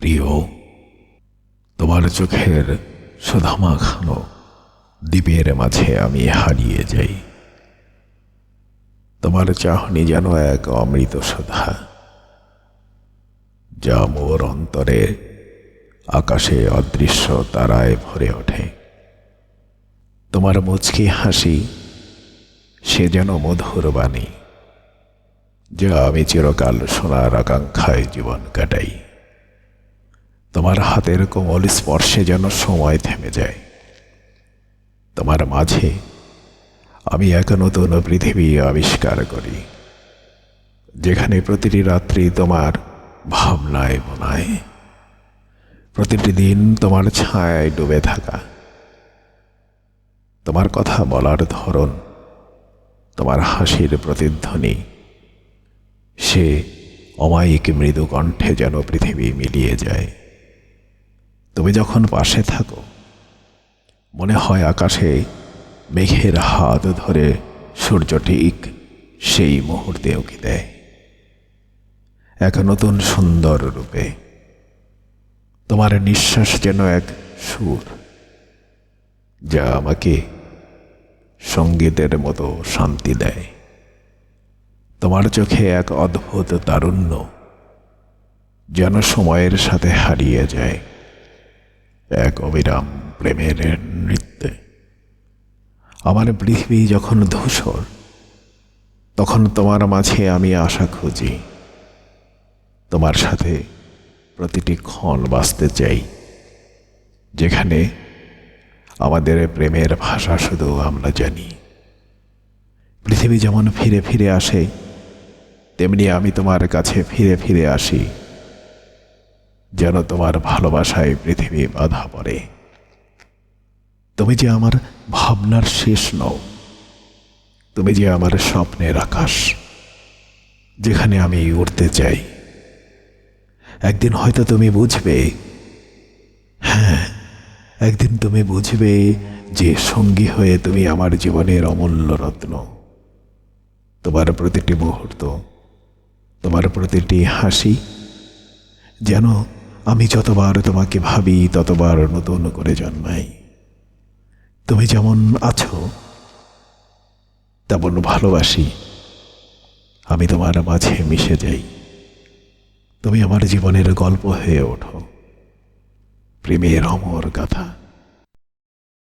প্রিয়, তোমার চোখের সুধামা খানো দ্বীপের মাঝে আমি হারিয়ে যাই। তোমার চাহনি যেন এক অমৃত সুধা, যা মোর অন্তরে আকাশে অদৃশ্য তারায় ভরে ওঠে। তোমার মুচকি হাসি, সে যেন মধুর বাণী, যা আমি চিরকাল শোনার আকাঙ্ক্ষায় জীবন কাটাই। তোমার হাতের কোমল স্পর্শে যেন সময় থেমে যায়। তোমার মাঝে আমি এক নতুন পৃথিবী আবিষ্কার করি, যেখানে প্রতিটি রাত্রি তোমার ভাবনায় বোনায় প্রতিটি দিন তোমার ছায়ায় ডুবে থাকা। তোমার কথা বলার ধরন, তোমার হাসির প্রতিধ্বনি, সে অমায়িক মৃদু কণ্ঠে যেন পৃথিবী মিলিয়ে যায়। তুমি যখন পাশে থাকো, মনে হয় আকাশে মেঘের হাত ধরে সূর্য ঠিক সেই মুহূর্তে উকি দেয়। এক নতুন সুন্দর রূপে। তোমার নিঃশ্বাস যেন এক সুর, যা আমাকে সঙ্গীতের মতো শান্তি দেয়। তোমার চোখে এক অদ্ভুত তারুণ্য যেন সময়ের সাথে হারিয়ে যায়। এক অবিরাম প্রেমের নৃত্যে। আমার পৃথিবী যখন ধূসর, তখন তোমার মাঝে আমি আশা খুঁজি। তোমার সাথে প্রতিটি ক্ষণ বাঁচতে চাই, যেখানে আমাদের প্রেমের ভাষা শুধু আমরা জানি। পৃথিবী যেমন ফিরে ফিরে আসে, তেমনি আমি তোমার কাছে ফিরে ফিরে আসি। যেন তোমার ভালোবাসায় পৃথিবী বাধা পড়ে। তুমি যে আমার ভাবনার শেষ নও, তুমি যে আমার স্বপ্নের আকাশ, যেখানে আমি উঠতে চাই। একদিন হয়তো তুমি বুঝবে হ্যাঁ একদিন তুমি বুঝবে যে সঙ্গী হয়ে তুমি আমার জীবনের অমূল্য রত্ন। তোমার প্রতিটি মুহূর্ত, তোমার প্রতিটি হাসি যেন আমি যতবার তোমাকে ভাবি, ততবার নতুন করে জন্মাই। তুমি যেমন আছো, তেমন ভালোবাসি। আমি তোমার মাঝে মিশে যাই। তুমি আমার জীবনের গল্প হয়ে ওঠো। প্রেমের অমর কথা